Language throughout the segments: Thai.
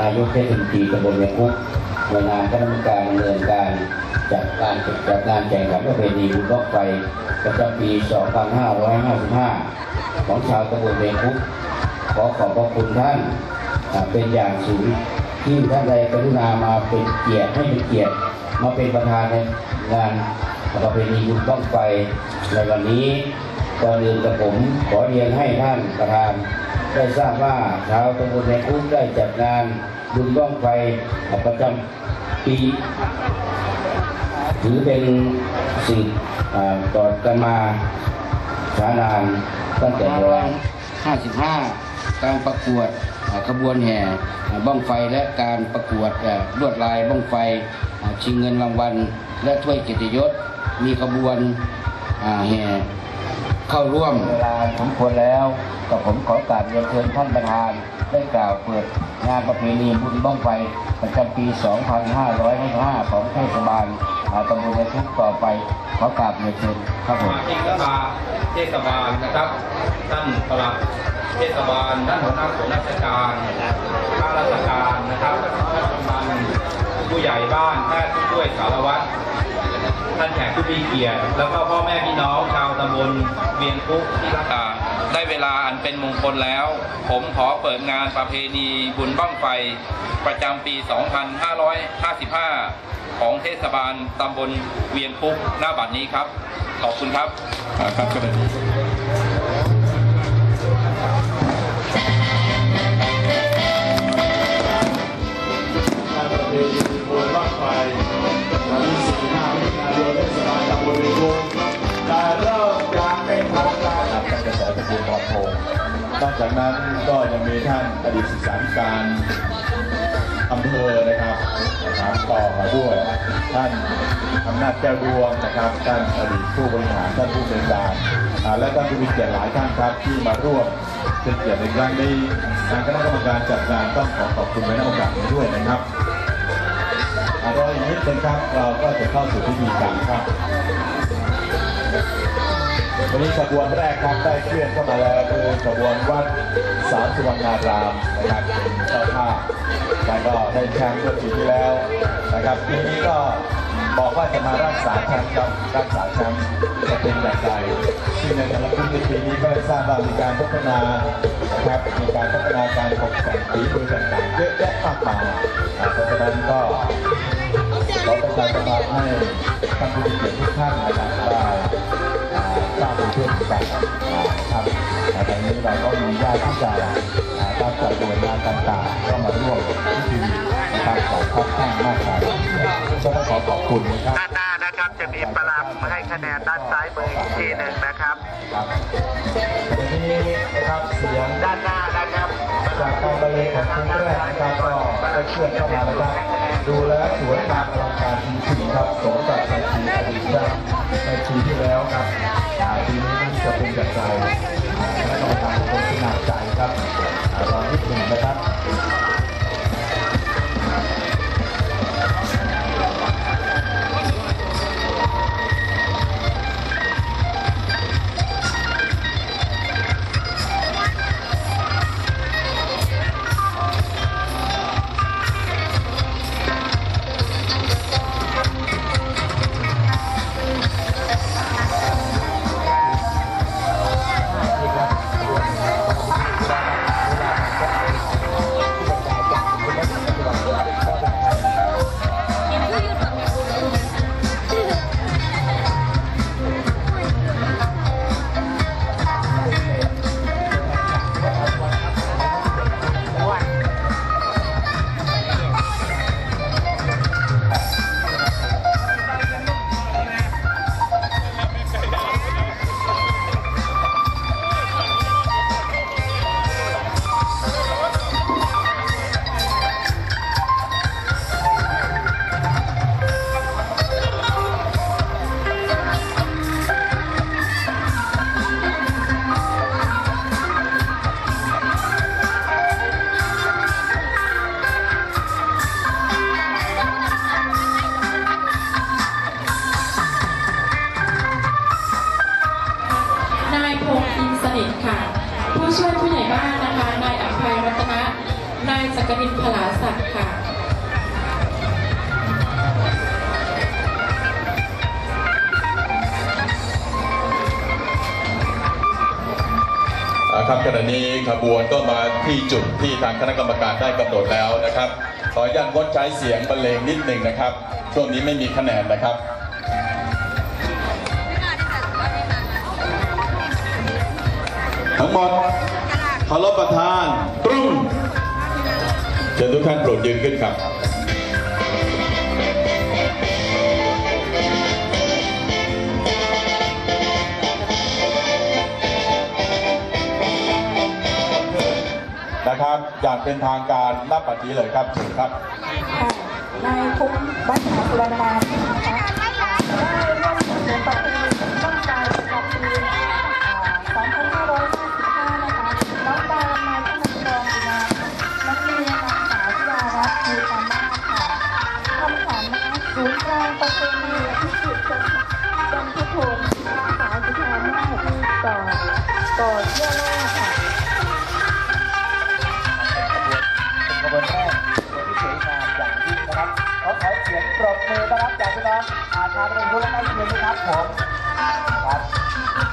นายกเทศมนตรีตำบลเวียงคุกหน่วยงานคณะกรรมการดำเนินการจัดการจัดงานแข่งขันประเพณีบุญบั้งไฟประจำปี 2555 ของชาวตำบลเวียงคุกขอขอบพระคุณท่านเป็นอย่างสูงที่ท่านใดกรุณามาเป็นเกียรติให้เป็นเกียรติมาเป็นประธานในงานประเพณีบุญบ้งไฟในวันนี้ก่อนอื่นกับผมขอเรียนให้ท่านประธาน ได้ทราบว่าชาวตำบลในคุกได้จัดงานบุญบ้างไฟประจำปีถือเป็นสิ่งอ่าต่อกันมาช้านานตั้งแต่โบราณ55 การประกวดขบวนแห่อ่าบ้องไฟและการประกวดลวดลายบ้องไฟชิงเงินรางวัล และถ้วยเกียรติยศมีขบวนแห่ เข้าร่วมเวลาสมควรแล้วกับผมขอกราบเรียนเชิญท่านประธาน ได้กล่าวเปิดงานประเพณีบุญบ้องไฟประจำปี 2555 ของเทศบาลอาตำบลในทุกต่อไปขอกราบเรียนเชิญครับผมสมาชิกสภาเทศบาลนะครับท่านประหลัดเทศบาลท่านหัวหน้าส่วนราชการข้าราชการนะครับท่านกำนันผู้ใหญ่บ้านแพทย์ผู้ช่วยสารวัตร ท่านแขกผู้มีเกียรติ แล้วก็พ่อแม่พี่น้องชาวตำบลเวียงคุกที่รักได้เวลาอันเป็นมงคลแล้ว ผมขอเปิดงานประเพณีบุญบ้างไฟ ประจำปี 2555 ของเทศบาลตำบลเวียงคุกหน้าบัดนี้ครับ ขอบคุณครับครับก็ได้ จากนั้นก็ยังมีท่านอดีตศึกษาธิการอำเภอนะครับนะครับต่อมาด้วยท่านอำนาจแก้วดวงนะครับท่านอดีตผู้บริหารท่านผู้บริการและท่านผู้มีเกียรติหลายท่านครับที่มาร่วมเป็นเกียรติในครั้งนี้ทางคณะกรรมการจัดงานต้องขอขอบคุณในโอกาสนี้ด้วยนะครับอารออีกนิดนึงครับเราก็จะเข้าสู่พิธีการครับ วันนี้ขบวนแรกครับได้เคลื่อนเข้ามาแล้วคือขบวนวัดสามสุวรรณารามนะครับเป็นเจ้าภาพแล้วก็ได้แชมป์เมื่อปีที่แล้วนะครับปีนี้ก็บอกว่าจะมารักษาแชมป์ครับรักษาแชมป์จะเป็นอย่างไรซึ่งในแต่ละปีในปีนี้ก็ได้ทราบว่ามีการพัฒนานะครับมีการพัฒนาการตกแต่งฝีมือต่างๆเยอะแยะมากมายอ่าเพราะฉะนั้นก็ขอประชาสัมพันธ์ให้ท่านผู้มีเกียรติทุกท่านนะครับได้อ่า ทราบเป็นเพื่อนกันอ่าครับและตอนนี้เราก็มีญาติผู้ใหญ่อ่าตามจากหน่วยงานต่างๆก็มาร่วมพิธีนะครับของข้อข้างมากมายก็ต้องขอขอบคุณนะครับด้านหน้านะครับจะมีประลำให้คะแนนด้านซ้ายมืออีกทีหนึ่งนะครับครับวันนี้นะครับเสียงด้านหน้านะครับจากการบรรเลงของคุณแรกนะครับก็ได้เคลื่อนเข้ามาแล้วครับดูแล้วสวยงามอลังการจริงๆครับสมกับในปีอดีตครับ ในปีที่แล้วครับปีนี้จะเป็นอย่างไรอ่าคณะกรรมการคนที่หนักใจครับรอนิดหนึ่งนะครับ ครับขณะนี้ขบวนก็มาที่จุดที่ทางคณะกรรมการได้กำหนดแล้วนะครับ ขออนุญาตงดใช้เสียงบรรเลงนิดหนึ่งนะครับ ช่วงนี้ไม่มีคะแนนนะครับทั้งหมดเคารพประธานปรุงเชิญทุกท่านโปรดยืนขึ้นครับ นะครับ อย่างเป็นทางการนับปัจจุบันเลยครับเชิญครับนายคุ้มบ้านหาสุวรรณนามนะคะได้ร่วมสนุนประเพณีต้นกายประจำปี2555นะคะน้องดาวนายธนกรอุนาน้องเมียนางสาวธิดารัตน์มูลมาศค่ะคำข สียงปรบมือต้อนรับจากพี่น้องอาชาเป็นผู้และใกล้เคียงนะครับผมครับ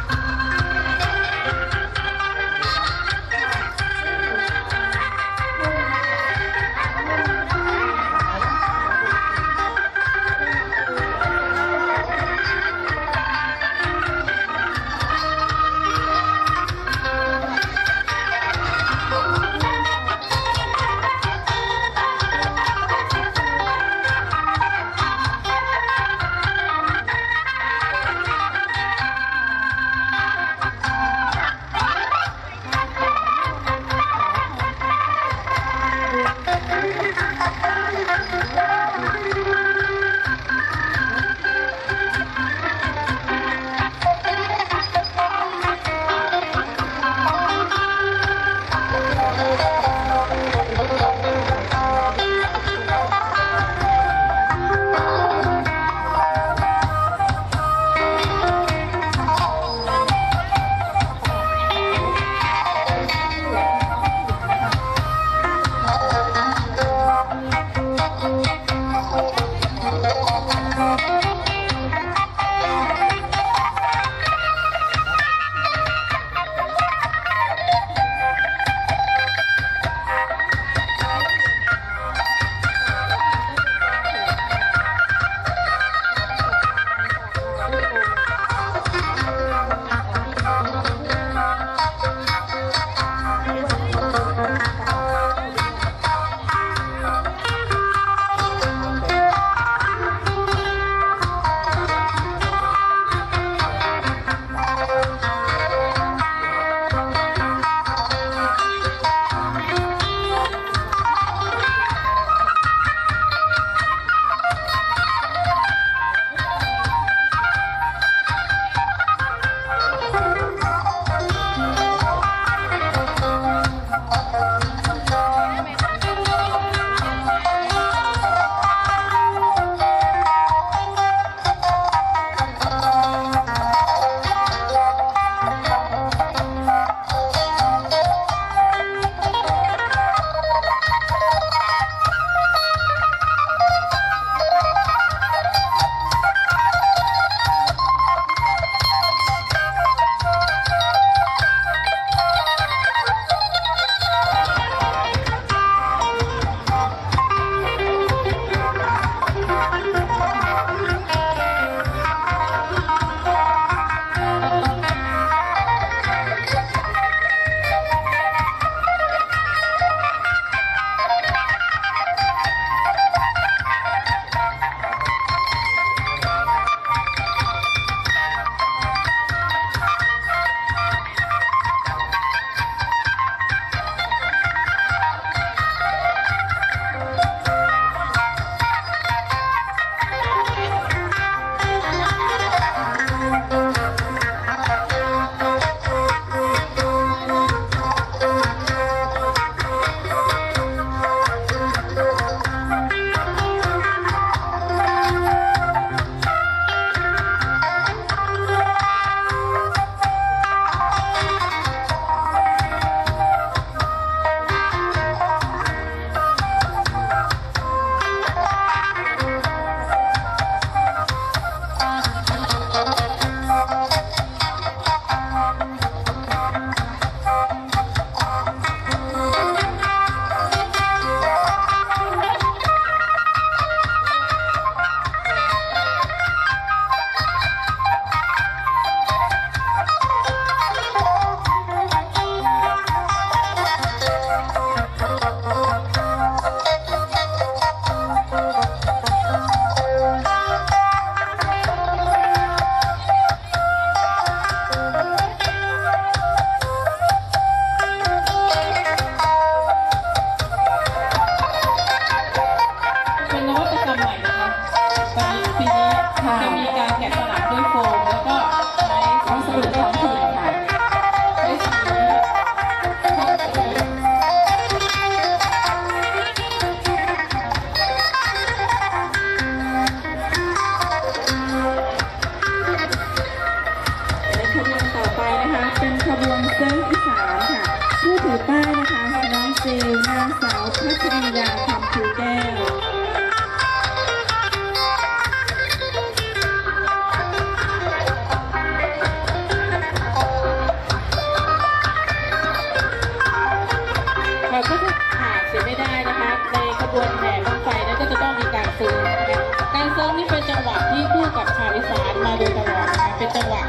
ก็จะขาดเสียไม่ได้นะคะ ในขบวนแห่บั้งไฟนั้นก็จะต้องมีการเซิร์นะคะการเซิร์นี่เป็นจังหวะที่คู่กับชาวอีสานมาโดยตลอดนะคะเป็นจังหวะ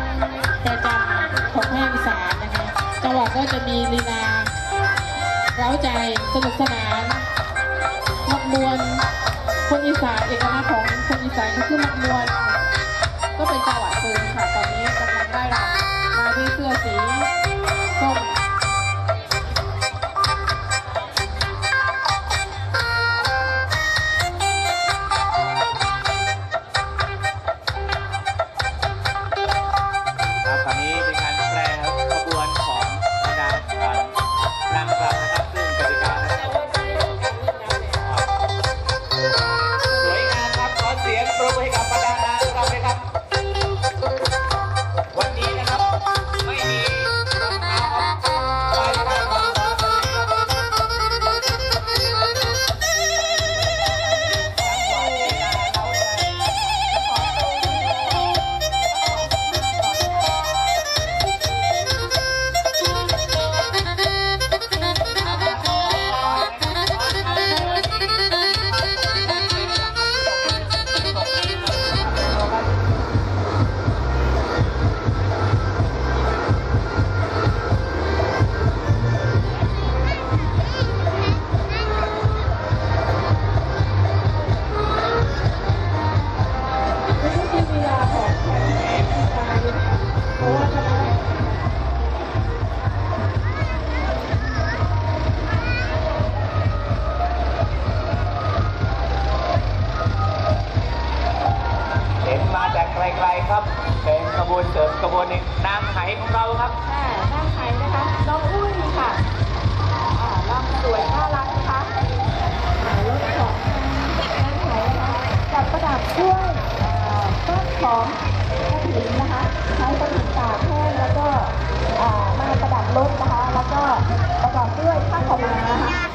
ประจำของภาคอีสานนะคะจังหวะก็จะมีลีลาเร้าใจสนุกสนานมักมวนคนอีสานเอกลักษณ์ของคนอีสานก็คือมักมวนก็เป็นจังหวะเซิร์ค่ะตอนนี้กำลังได้รำมาด้วยเสื้อสีส้ม ประดับด้วยต้นของกระถิ่นนะคะใช้กระถิ่นตากแห้งแล้วก็มาประดับรถนะคะ แล้วก็ประกอบด้วยผ้าขาวม้า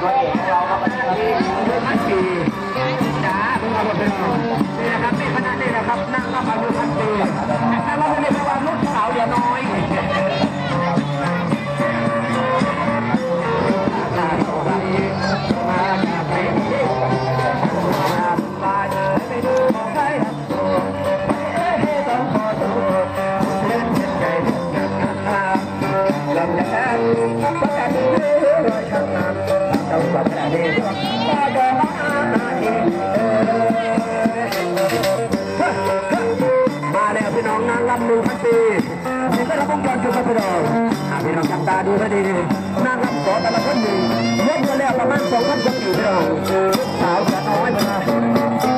ตัวเอกของเราครับวันนี้ท่านปีจ๋าเพิ่งมาหมดเลยนี่นะครับนี่คณะนี่นะครับนั่งรับอนุพันปีแต่เราไม่ได้ไปวางลูกสาวอย่าน้อย ดูให้ดีนั่งรับสอนแต่ละคนหนึ่งยกเงินแล้วประมาณสองพันกว่าปีพี่น้องลูกสาวจะน้อยมา